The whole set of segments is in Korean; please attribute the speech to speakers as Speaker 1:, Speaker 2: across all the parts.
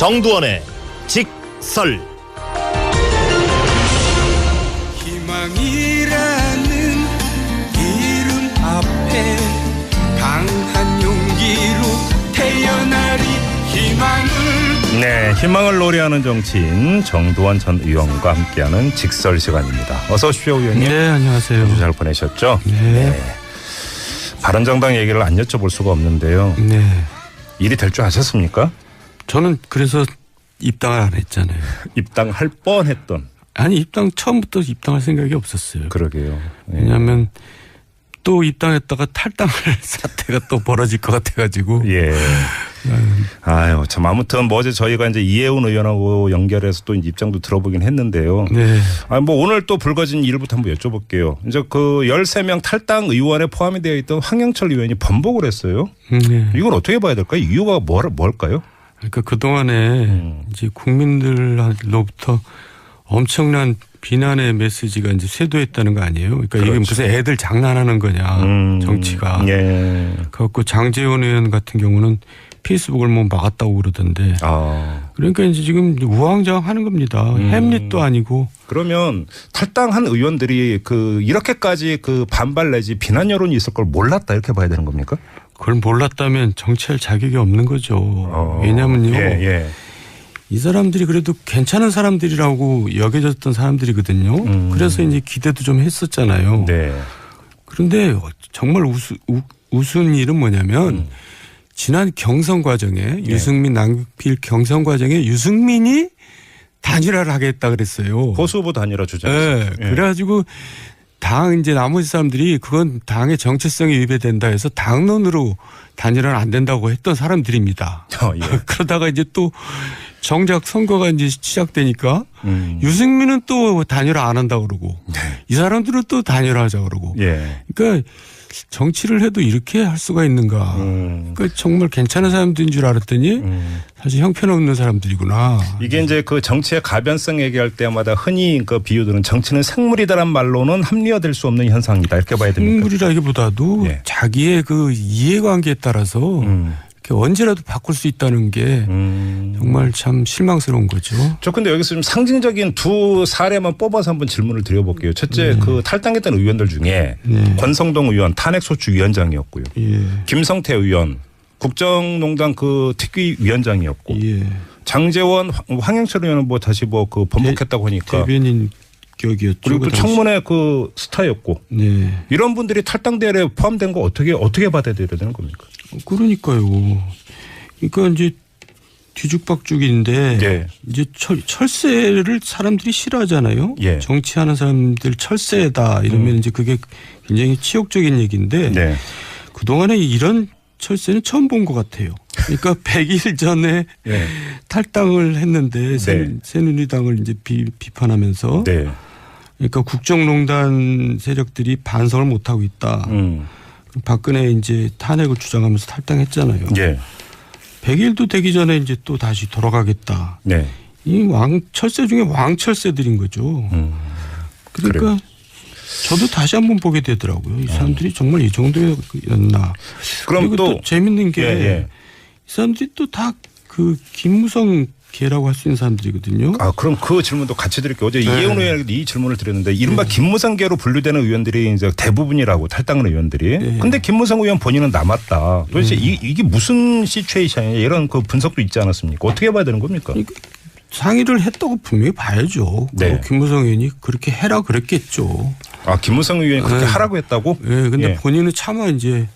Speaker 1: 정두원의 직설
Speaker 2: 희망이라는 이름 앞에 강한 용기로 태어나리 희망을
Speaker 3: 네, 희망을 노래하는 정치인 정두원 전 의원과 함께하는 직설 시간입니다. 어서 오십시오, 의원님.
Speaker 4: 네, 안녕하세요.
Speaker 3: 주잘 보내셨죠?
Speaker 4: 네.
Speaker 3: 바른정당 얘기를 안 여쭤볼 수가 없는데요.
Speaker 4: 네.
Speaker 3: 일이 될 줄 아셨습니까?
Speaker 4: 저는 그래서 입당을 안 했잖아요.
Speaker 3: 입당할 뻔했던
Speaker 4: 아니, 입당, 처음부터 입당할 생각이 없었어요.
Speaker 3: 그러게요. 네.
Speaker 4: 왜냐하면 또 입당했다가 탈당할 사태가 또 벌어질 것 같아가지고.
Speaker 3: 예. 아유, 참 아무튼 뭐 어제 저희가 이제 이혜훈 의원하고 연결해서 또 입장도 들어보긴 했는데요.
Speaker 4: 네.
Speaker 3: 아, 뭐 오늘 또 불거진 일부터 한번 여쭤볼게요. 이제 그 13명 탈당 의원에 포함이 되어 있던 황영철 의원이 번복을 했어요.
Speaker 4: 네.
Speaker 3: 이걸 어떻게 봐야 될까요? 이유가 뭘, 뭘까요?
Speaker 4: 그러니까 그 동안에
Speaker 3: 음.
Speaker 4: 이제 국민들로부터 엄청난 비난의 메시지가 이제 쇄도했다는 거 아니에요? 그러니까 이게
Speaker 3: 그렇죠.
Speaker 4: 무슨 애들 장난하는 거냐,
Speaker 3: 음,
Speaker 4: 정치가.
Speaker 3: 예.
Speaker 4: 그래갖고 장재원 의원 같은 경우는 페이스북을 뭐 막았다고 그러던데.
Speaker 3: 아.
Speaker 4: 그러니까 이제 지금 우왕좌왕하는 겁니다.
Speaker 3: 음.
Speaker 4: 햄릿도 아니고
Speaker 3: 그러면 탈당한 의원들이 그 이렇게까지 그 반발 내지 비난 여론이 있을 걸 몰랐다 이렇게 봐야 되는 겁니까?
Speaker 4: 그걸 몰랐다면 정치할 자격이 없는 거죠.
Speaker 3: 어,
Speaker 4: 왜냐면요.
Speaker 3: 예, 예.
Speaker 4: 이 사람들이 그래도 괜찮은 사람들이라고 여겨졌던 사람들이거든요.
Speaker 3: 음.
Speaker 4: 그래서 이제 기대도 좀 했었잖아요.
Speaker 3: 네.
Speaker 4: 그런데 정말 우스, 우, 우스운 일은 뭐냐면
Speaker 3: 음.
Speaker 4: 지난 경선 과정에
Speaker 3: 네.
Speaker 4: 유승민 남필 경선 과정에 유승민이 단일화를 하겠다 그랬어요.
Speaker 3: 보수 후보 단일화
Speaker 4: 예.
Speaker 3: 주장했었죠. 예.
Speaker 4: 그래가지고 당 이제 나머지 사람들이 그건 당의 정체성이 위배된다 해서 당론으로 단일화는 안 된다고 했던 사람들입니다.
Speaker 3: 어, 예.
Speaker 4: 그러다가 이제 또 정작 선거가 이제 시작되니까
Speaker 3: 음.
Speaker 4: 유승민은 또 단일화 안 한다 그러고 이 사람들은 또 단일화 하자 그러고
Speaker 3: 예.
Speaker 4: 그러니까 정치를 해도 이렇게 할 수가 있는가.
Speaker 3: 음.
Speaker 4: 그러니까 정말 괜찮은 사람들인 줄 알았더니
Speaker 3: 음.
Speaker 4: 사실 형편없는 사람들이구나.
Speaker 3: 이게 이제 그 정치의 가변성 얘기할 때마다 흔히 그 비유들은 정치는 생물이다란 말로는 합리화될 수 없는 현상이다 이렇게 봐야 됩니까?
Speaker 4: 식물이라기보다도
Speaker 3: 예.
Speaker 4: 자기의 그 이해관계에 따라서
Speaker 3: 음.
Speaker 4: 언제라도 바꿀 수 있다는 게
Speaker 3: 음.
Speaker 4: 정말 참 실망스러운 거죠.
Speaker 3: 저 근데 여기서 좀 상징적인 두 사례만 뽑아서 한번 질문을 드려볼게요. 첫째 그 탈당했던 의원들 중에
Speaker 4: 네.
Speaker 3: 권성동 의원 탄핵소추 위원장이었고요.
Speaker 4: 예.
Speaker 3: 김성태 의원 국정농단 그 특위 위원장이었고
Speaker 4: 예.
Speaker 3: 장재원 황- 황영철 의원은 뭐 다시 뭐 그 번복했다고 하니까
Speaker 4: 대변인 격이었죠.
Speaker 3: 그리고 또
Speaker 4: 그.
Speaker 3: 청문회 그 스타였고
Speaker 4: 네.
Speaker 3: 이런 분들이 탈당 대회에 포함된 거 어떻게 어떻게 받아들여야 되는 겁니까?
Speaker 4: 그러니까요. 그러니까 이제 뒤죽박죽인데
Speaker 3: 예.
Speaker 4: 이제 철, 철새를 사람들이 싫어하잖아요.
Speaker 3: 예. 음.
Speaker 4: 정치하는 사람들 철새다 이러면 이제 그게 굉장히 치욕적인 얘기인데
Speaker 3: 네.
Speaker 4: 그 동안에 이런 철새는 처음 본 것 같아요. 그러니까 100일 전에
Speaker 3: 네.
Speaker 4: 탈당을 했는데 새,
Speaker 3: 네.
Speaker 4: 새 누리당을 이제 비, 비판하면서
Speaker 3: 네.
Speaker 4: 그러니까 국정농단 세력들이 반성을 못 하고 있다.
Speaker 3: 음.
Speaker 4: 박근혜 이제 탄핵을 주장하면서 탈당했잖아요.
Speaker 3: 예.
Speaker 4: 100일도 되기 전에 이제 또 다시 돌아가겠다.
Speaker 3: 네.
Speaker 4: 이 왕 철새 중에 왕철새들인 거죠.
Speaker 3: 음.
Speaker 4: 그러니까
Speaker 3: 그래요.
Speaker 4: 저도 다시 한번 보게 되더라고요. 이 사람들이 정말 이 정도였나.
Speaker 3: 그럼 또
Speaker 4: 또, 재밌는 게이
Speaker 3: 예, 예.
Speaker 4: 사람들이 또 다 그 김무성 개라고 할 수 있는 사람들이거든요.
Speaker 3: 아 그럼 그 질문도 같이 드릴게요. 어제
Speaker 4: 네.
Speaker 3: 이혜훈 의원에게 이 질문을 드렸는데 이른바 김무성계로 분류되는 의원들이 이제 대부분이라고 탈당한 의원들이.
Speaker 4: 네.
Speaker 3: 근데 김무성 의원 본인은 남았다. 도대체 이, 이게 무슨 시츄에이션이냐 이런 그 분석도 있지 않았습니까? 어떻게 봐야 되는 겁니까?
Speaker 4: 그러니까 상의를 했다고 분명히 봐야죠.
Speaker 3: 네.
Speaker 4: 네. 김무성 의원이 그렇게 해라 그랬겠죠.
Speaker 3: 아 김무성 의원이 그렇게
Speaker 4: 네.
Speaker 3: 하라고 했다고?
Speaker 4: 예, 근데
Speaker 3: 예.
Speaker 4: 본인은 차마 이제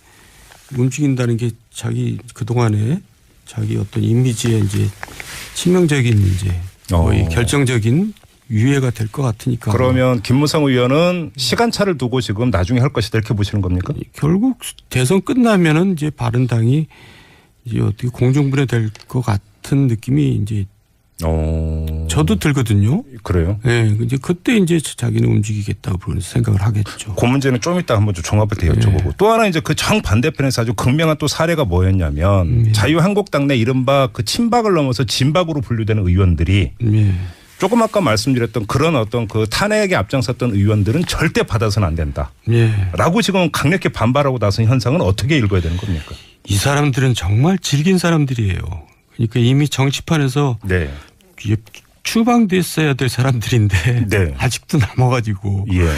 Speaker 4: 움직인다는 게 자기 그 동안에 자기 어떤 이미지에 이제 치명적인 이제 거의
Speaker 3: 어.
Speaker 4: 결정적인 유해가 될 것 같으니까.
Speaker 3: 그러면 김무성 의원은 시간차를 두고 지금 나중에 할 것이다 이렇게 보시는 겁니까?
Speaker 4: 결국 대선 끝나면은 이제 바른당이 이제 어떻게 공중분해 될 것 같은 느낌이 이제
Speaker 3: 어.
Speaker 4: 저도 들거든요.
Speaker 3: 그래요.
Speaker 4: 예, 이제 그때 이제 자기는 움직이겠다고 그런 생각을 하겠죠.
Speaker 3: 그 문제는 좀 이따 한번 좀 종합을
Speaker 4: 네.
Speaker 3: 여쭤보고 또 하나 이제 그 정 반대편에서 아주 극명한 또 사례가 뭐였냐면
Speaker 4: 음.
Speaker 3: 자유한국당 내 이른바 그 친박을 넘어서 진박으로 분류되는 의원들이
Speaker 4: 예.
Speaker 3: 조금 아까 말씀드렸던 그런 어떤 그 탄핵에 앞장섰던 의원들은 절대 받아서는 안 된다.
Speaker 4: 예.
Speaker 3: 라고 지금 강력히 반발하고 나선 현상은 어떻게 읽어야 되는 겁니까?
Speaker 4: 이 사람들은 정말 질긴 사람들이에요. 그러니까 이미 정치판에서
Speaker 3: 네.
Speaker 4: 추방됐어야 될 사람들인데
Speaker 3: 네.
Speaker 4: 아직도 남아가지고
Speaker 3: 예.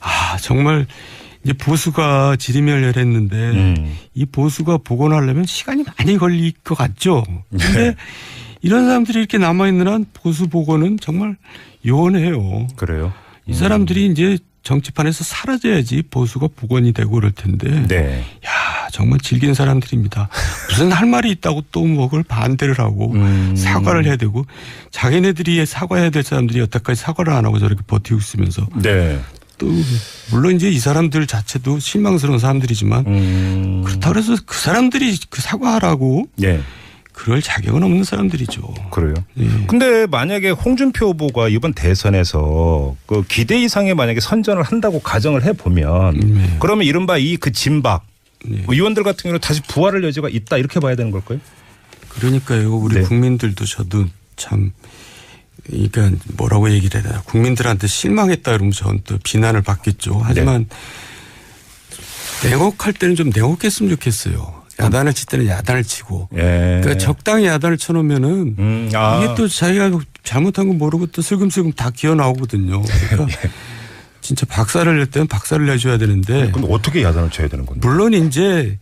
Speaker 4: 아 정말 이제 보수가 지리멸렬했는데
Speaker 3: 음.
Speaker 4: 이 보수가 복원하려면 시간이 많이 걸릴 것 같죠.
Speaker 3: 네.
Speaker 4: 근데 이런 사람들이 이렇게 남아 있는 한 보수 복원은 정말 요원해요.
Speaker 3: 그래요.
Speaker 4: 이 사람들이 이제 정치판에서 사라져야지 보수가 복원이 되고 그럴 텐데.
Speaker 3: 네.
Speaker 4: 야 정말 질긴 사람들입니다. 무슨 할 말이 있다고 또 뭐 그걸 반대를 하고
Speaker 3: 음.
Speaker 4: 사과를 해야 되고 자기네들이 사과해야 될 사람들이 여태까지 사과를 안 하고 저렇게 버티고 있으면서
Speaker 3: 네.
Speaker 4: 또 물론 이제 이 사람들 자체도 실망스러운 사람들이지만
Speaker 3: 음.
Speaker 4: 그렇다고 해서 그 사람들이 그 사과하라고
Speaker 3: 예.
Speaker 4: 그럴 자격은 없는 사람들이죠.
Speaker 3: 그래요.
Speaker 4: 예.
Speaker 3: 근데 만약에 홍준표 후보가 이번 대선에서 그 기대 이상의 만약에 선전을 한다고 가정을 해 보면
Speaker 4: 네.
Speaker 3: 그러면 이른바 이 그 진박
Speaker 4: 네.
Speaker 3: 의원들 같은 경우는 다시 부활할 여지가 있다 이렇게 봐야 되는 걸까요?
Speaker 4: 그러니까요. 우리
Speaker 3: 네.
Speaker 4: 국민들도 저도 참 그러니까 뭐라고 얘기를 해야 되나 국민들한테 실망했다 그러면 저는 또 비난을 받겠죠. 하지만 냉혹할 때는 좀 냉혹했으면 좋겠어요. 야단을 칠 때는 야단을 치고
Speaker 3: 예.
Speaker 4: 그러니까 적당히 야단을 쳐놓으면은
Speaker 3: 음, 아.
Speaker 4: 이게 또 자기가 잘못한 거 모르고 또 슬금슬금 다 기어 나오거든요. 그러니까
Speaker 3: 예.
Speaker 4: 진짜 박살을 낼 때는 박살을 내줘야 되는데
Speaker 3: 그럼 어떻게 야단을 쳐야 되는 건데?
Speaker 4: 물론 이제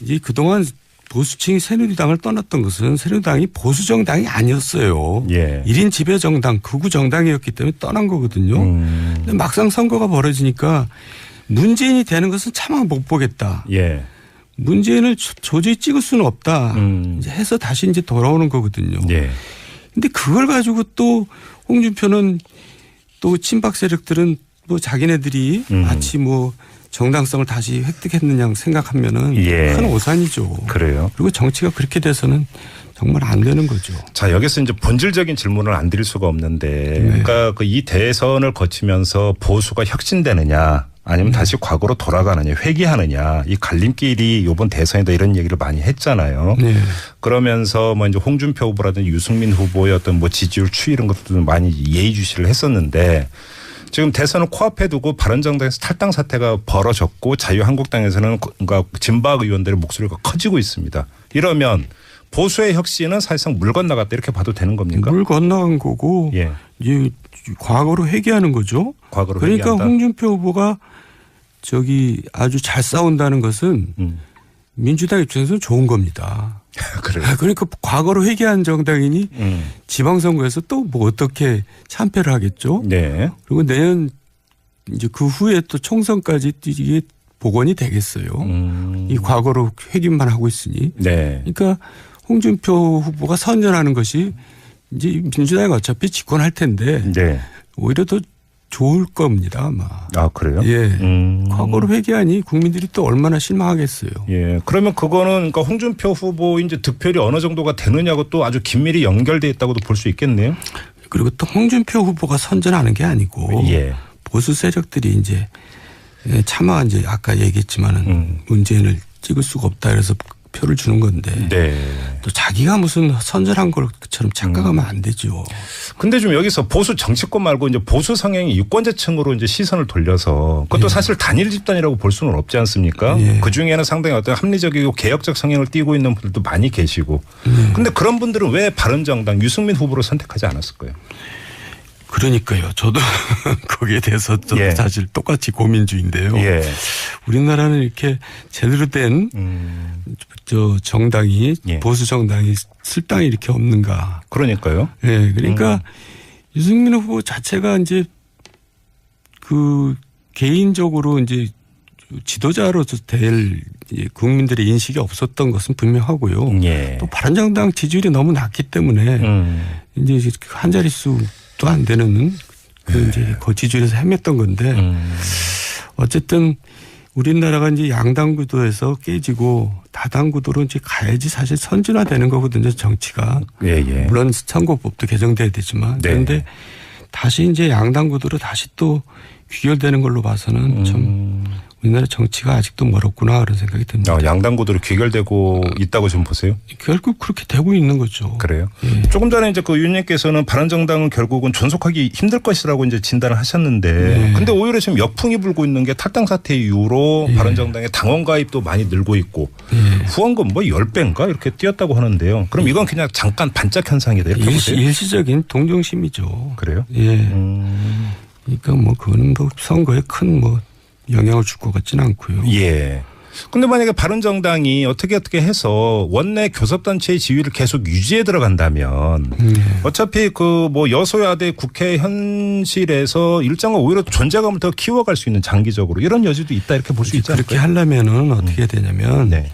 Speaker 4: 이 그동안 보수층이 새누리당을 떠났던 것은 새누리당이 보수 정당이 아니었어요.
Speaker 3: 예.
Speaker 4: 1인 지배 정당, 극우 정당이었기 때문에 떠난 거거든요.
Speaker 3: 음.
Speaker 4: 근데 막상 선거가 벌어지니까 문재인이 되는 것은 차마 못 보겠다.
Speaker 3: 예.
Speaker 4: 문재인을 조- 도저히 찍을 수는 없다.
Speaker 3: 음.
Speaker 4: 이제 해서 다시 이제 돌아오는 거거든요.
Speaker 3: 예.
Speaker 4: 근데 그걸 가지고 또 홍준표는 또 친박 세력들은 뭐 자기네들이
Speaker 3: 음.
Speaker 4: 마치 뭐 정당성을 다시 획득했느냐 생각하면은
Speaker 3: 예.
Speaker 4: 큰 오산이죠.
Speaker 3: 그래요.
Speaker 4: 그리고 정치가 그렇게 돼서는 정말 안 되는 거죠.
Speaker 3: 자 여기서 이제 본질적인 질문을 안 드릴 수가 없는데,
Speaker 4: 네.
Speaker 3: 그러니까 그 이 대선을 거치면서 보수가 혁신되느냐, 아니면
Speaker 4: 네.
Speaker 3: 다시 과거로 돌아가느냐, 회귀하느냐, 이 갈림길이 이번 대선이다 이런 얘기를 많이 했잖아요.
Speaker 4: 네.
Speaker 3: 그러면서 뭐 이제 홍준표 후보라든지 유승민 후보의 어떤 뭐 지지율 추이 이런 것들도 많이 예의주시를 했었는데. 지금 대선을 코앞에 두고 바른정당에서 탈당 사태가 벌어졌고 자유한국당에서는 그러니까 진박 의원들의 목소리가 커지고 있습니다. 이러면 보수의 혁신은 사실상 물 건너갔다 이렇게 봐도 되는 겁니까?
Speaker 4: 물 건너간 거고
Speaker 3: 예.
Speaker 4: 이제 과거로 회귀하는 거죠.
Speaker 3: 과거로
Speaker 4: 그러니까
Speaker 3: 회귀한다?
Speaker 4: 홍준표 후보가 저기 아주 잘 싸운다는 것은
Speaker 3: 음.
Speaker 4: 민주당 입장에서는 좋은 겁니다.
Speaker 3: 그래요.
Speaker 4: 그러니까 과거로 회귀한 정당이니
Speaker 3: 음.
Speaker 4: 지방선거에서 또 뭐 어떻게 참패를 하겠죠.
Speaker 3: 네.
Speaker 4: 그리고 내년 이제 그 후에 또 총선까지 이게 복원이 되겠어요.
Speaker 3: 음.
Speaker 4: 이 과거로 회귀만 하고 있으니.
Speaker 3: 네.
Speaker 4: 그러니까 홍준표 후보가 선전하는 것이 이제 민주당이 어차피 집권할 텐데
Speaker 3: 네.
Speaker 4: 오히려 더 좋을 겁니다 아마.
Speaker 3: 아 그래요?
Speaker 4: 예.
Speaker 3: 음.
Speaker 4: 과거로 회귀하니 국민들이 또 얼마나 실망하겠어요.
Speaker 3: 예. 그러면 그거는 그러니까 홍준표 후보 이제 득표율이 어느 정도가 되느냐고 또 아주 긴밀히 연결돼 있다고도 볼 수 있겠네요.
Speaker 4: 그리고 또 홍준표 후보가 선전하는 게 아니고
Speaker 3: 예.
Speaker 4: 보수 세력들이 이제 예, 차마 이제 아까 얘기했지만은
Speaker 3: 음.
Speaker 4: 문재인을 찍을 수가 없다 그래서 표를 주는 건데
Speaker 3: 네.
Speaker 4: 또 자기가 무슨 선전한 것처럼 착각하면
Speaker 3: 음.
Speaker 4: 안 되죠.
Speaker 3: 근데 좀 여기서 보수 정치권 말고 이제 보수 성향이 유권자층으로 이제 시선을 돌려서 그것도 사실 단일 집단이라고 볼 수는 없지 않습니까?
Speaker 4: 예.
Speaker 3: 그 중에는 상당히 어떤 합리적이고 개혁적 성향을 띠고 있는 분들도 많이 계시고.
Speaker 4: 예.
Speaker 3: 근데 그런 분들은 왜 바른정당 유승민 후보를 선택하지 않았을까요?
Speaker 4: 그러니까요. 저도 거기에 대해서 저도
Speaker 3: 예.
Speaker 4: 사실 똑같이 고민 중인데요.
Speaker 3: 예.
Speaker 4: 우리나라는 이렇게 제대로 된저
Speaker 3: 음.
Speaker 4: 정당이
Speaker 3: 예.
Speaker 4: 보수 정당이 쓸당이 이렇게 없는가.
Speaker 3: 그러니까요.
Speaker 4: 예. 그러니까
Speaker 3: 음.
Speaker 4: 유승민 후보 자체가 이제 그 개인적으로 이제 지도자로서 될 국민들의 인식이 없었던 것은 분명하고요.
Speaker 3: 예.
Speaker 4: 또 바른정당 지지율이 너무 낮기 때문에
Speaker 3: 음.
Speaker 4: 이제 한 자릿수 도안 되는 그 이제 그 지지율에서 헤맸던 건데
Speaker 3: 네. 음.
Speaker 4: 어쨌든 우리나라가 이제 양당 구도에서 깨지고 다당 구도로 이제 가야지 사실 선진화되는 거거든요 정치가
Speaker 3: 예, 예.
Speaker 4: 물론 선거법도 개정돼야 되지만
Speaker 3: 네.
Speaker 4: 그런데 다시 이제 양당 구도로 다시 또 귀결되는 걸로 봐서는 참
Speaker 3: 음.
Speaker 4: 우리나라 정치가 아직도 멀었구나 그런 생각이 듭니다.
Speaker 3: 어, 양당 구도로 귀결되고 있다고 좀 보세요.
Speaker 4: 결국 그렇게 되고 있는 거죠.
Speaker 3: 그래요.
Speaker 4: 예.
Speaker 3: 조금 전에 이제 그 의원님께서는 바른정당은 결국은 존속하기 힘들 것이라고 이제 진단을 하셨는데,
Speaker 4: 네.
Speaker 3: 근데 오히려 지금 역풍이 불고 있는 게 탈당 사태 이후로
Speaker 4: 예.
Speaker 3: 바른정당의 당원 가입도 많이 늘고 있고 후원금 뭐 10배인가 이렇게 뛰었다고 하는데요. 그럼 이건 그냥 잠깐 반짝 현상이다 이렇게
Speaker 4: 일시,
Speaker 3: 보세요.
Speaker 4: 일시적인 동정심이죠.
Speaker 3: 그래요?
Speaker 4: 예.
Speaker 3: 음,
Speaker 4: 그러니까 뭐 그거는 뭐 선거에 큰뭐 영향을 줄 것 같지는 않고요.
Speaker 3: 예. 근데 만약에 바른정당이 어떻게 어떻게 해서 원내 교섭단체의 지위를 계속 유지해 들어간다면
Speaker 4: 예.
Speaker 3: 어차피 그 뭐 여소야대 국회 현실에서 일정한 오히려 존재감을 더 키워갈 수 있는 장기적으로 이런 여지도 있다 이렇게 볼 수 있지
Speaker 4: 그렇게
Speaker 3: 않을까요?
Speaker 4: 하려면은 어떻게 해야 되냐면
Speaker 3: 네.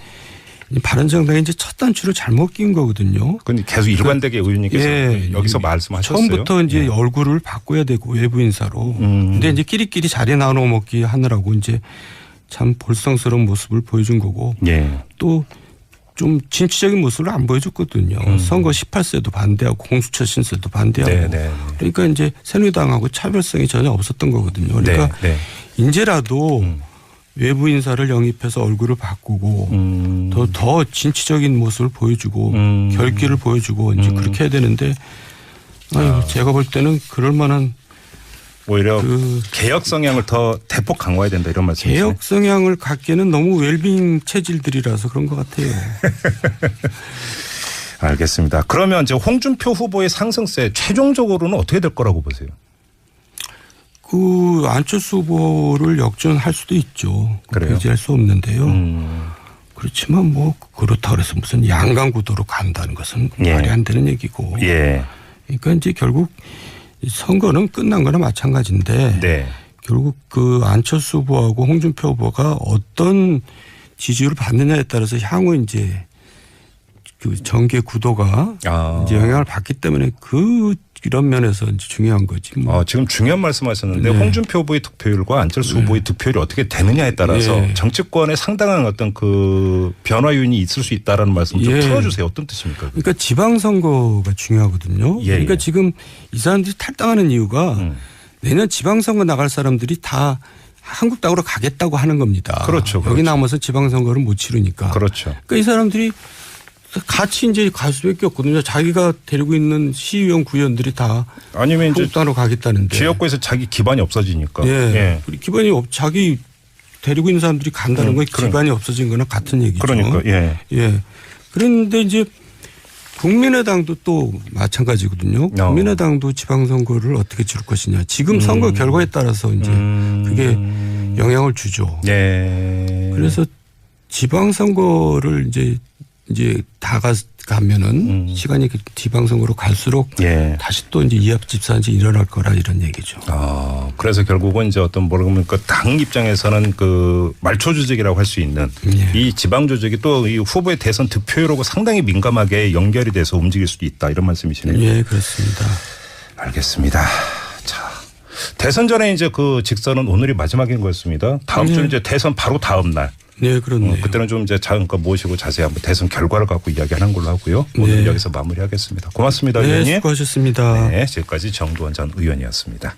Speaker 4: 이 바른정당이 이제 첫 단추를 잘못 낀 거거든요.
Speaker 3: 근데 계속 일관되게 의원님께서
Speaker 4: 예.
Speaker 3: 여기서 말씀하셨어요.
Speaker 4: 처음부터 이제
Speaker 3: 예.
Speaker 4: 얼굴을 바꿔야 되고 외부 인사로.
Speaker 3: 음.
Speaker 4: 근데 이제 끼리끼리 자리 나눠 먹기 하느라고 이제 참 볼썽스러운 모습을 보여준 거고
Speaker 3: 예.
Speaker 4: 또좀 진취적인 모습을 안 보여줬거든요. 선거 18세도 반대하고 공수처 신설도 반대하고.
Speaker 3: 음. 네, 네, 네.
Speaker 4: 그러니까 이제 새누리당하고 차별성이 전혀 없었던 거거든요. 그러니까
Speaker 3: 네, 네.
Speaker 4: 이제라도 외부 인사를 영입해서 얼굴을 바꾸고
Speaker 3: 음.
Speaker 4: 더, 더 진취적인 모습을 보여주고
Speaker 3: 음.
Speaker 4: 결기를 보여주고 이제
Speaker 3: 음.
Speaker 4: 그렇게 해야 되는데 아유, 제가 볼 때는 그럴 만한
Speaker 3: 오히려
Speaker 4: 그
Speaker 3: 개혁 성향을 더 대폭 강화해야 된다 이런 말씀이시죠.
Speaker 4: 개혁 성향을 갖기에는 너무 웰빙 체질들이라서 그런 것 같아요.
Speaker 3: 알겠습니다. 그러면 이제 홍준표 후보의 상승세 최종적으로는 어떻게 될 거라고 보세요?
Speaker 4: 그 안철수 후보를 역전할 수도 있죠.
Speaker 3: 그래요?
Speaker 4: 배제할 수 없는데요.
Speaker 3: 음.
Speaker 4: 그렇지만 뭐 그렇다 그래서 무슨 양강 구도로 간다는 것은
Speaker 3: 예.
Speaker 4: 말이 안 되는 얘기고.
Speaker 3: 예.
Speaker 4: 그러니까 이제 결국 이 선거는 끝난 거나 마찬가지인데
Speaker 3: 네.
Speaker 4: 결국 그 안철수 후보하고 홍준표 후보가 어떤 지지율을 받느냐에 따라서 향후 이제 그 정계 구도가
Speaker 3: 아.
Speaker 4: 이제 영향을 받기 때문에 그 이런 면에서 이제 중요한 거지. 뭐.
Speaker 3: 어, 지금 중요한 말씀하셨는데
Speaker 4: 네.
Speaker 3: 홍준표 후보의 득표율과 안철수 후보의 득표율이 어떻게 되느냐에 따라서
Speaker 4: 네.
Speaker 3: 정치권에 상당한 어떤 그 변화 요인이 있을 수 있다라는 말씀 좀
Speaker 4: 예.
Speaker 3: 풀어주세요. 어떤 뜻입니까? 그게?
Speaker 4: 그러니까 지방선거가 중요하거든요.
Speaker 3: 예,
Speaker 4: 그러니까
Speaker 3: 예.
Speaker 4: 지금 이 사람들이 탈당하는 이유가
Speaker 3: 음.
Speaker 4: 내년 지방선거 나갈 사람들이 다 한국당으로 가겠다고 하는 겁니다.
Speaker 3: 그렇죠,
Speaker 4: 여기
Speaker 3: 그렇죠.
Speaker 4: 남아서 지방선거를 못 치르니까.
Speaker 3: 그렇죠.
Speaker 4: 그러니까 이 사람들이 같이 이제 갈 수밖에 없거든요. 자기가 데리고 있는 시의원 구의원들이 다
Speaker 3: 아니면 이제
Speaker 4: 한국당으로 가겠다는데.
Speaker 3: 지역구에서 자기 기반이 없어지니까.
Speaker 4: 예. 우리 기반이 없, 자기 데리고 있는 사람들이 간다는
Speaker 3: 음,
Speaker 4: 건
Speaker 3: 그러-
Speaker 4: 기반이 없어진 거나 같은 얘기죠.
Speaker 3: 그러니까 예.
Speaker 4: 예. 그런데 이제 국민의당도 또 마찬가지거든요.
Speaker 3: 어.
Speaker 4: 국민의당도 지방선거를 어떻게 치를 것이냐. 지금 선거 결과에 따라서 이제
Speaker 3: 음.
Speaker 4: 그게 영향을 주죠.
Speaker 3: 예.
Speaker 4: 그래서 지방선거를 이제 이제 다 가, 가면은
Speaker 3: 음.
Speaker 4: 시간이 그 지방선거로 갈수록
Speaker 3: 예.
Speaker 4: 다시 또 이제 이합 집산이 일어날 거라 이런 얘기죠.
Speaker 3: 아, 그래서 결국은 이제 어떤 모르면 그당 입장에서는 그 말초 조직이라고 할 수 있는
Speaker 4: 예.
Speaker 3: 이 지방 조직이 또 이 후보의 대선 득표율하고 상당히 민감하게 연결이 돼서 움직일 수도 있다 이런 말씀이시네요.
Speaker 4: 예, 그렇습니다.
Speaker 3: 알겠습니다. 자. 대선 전에 이제 그 직선은 오늘이 마지막인 거였습니다. 다음 주
Speaker 4: 네.
Speaker 3: 이제 대선 바로 다음 날.
Speaker 4: 네, 그렇네요.
Speaker 3: 어, 그때는 좀 이제 잠깐 모시고 자세히 한번 대선 결과를 갖고 이야기하는 걸로 하고요. 오늘
Speaker 4: 네.
Speaker 3: 여기서 마무리하겠습니다. 고맙습니다,
Speaker 4: 네,
Speaker 3: 의원님.
Speaker 4: 수고하셨습니다.
Speaker 3: 네, 지금까지 정두원 전 의원이었습니다.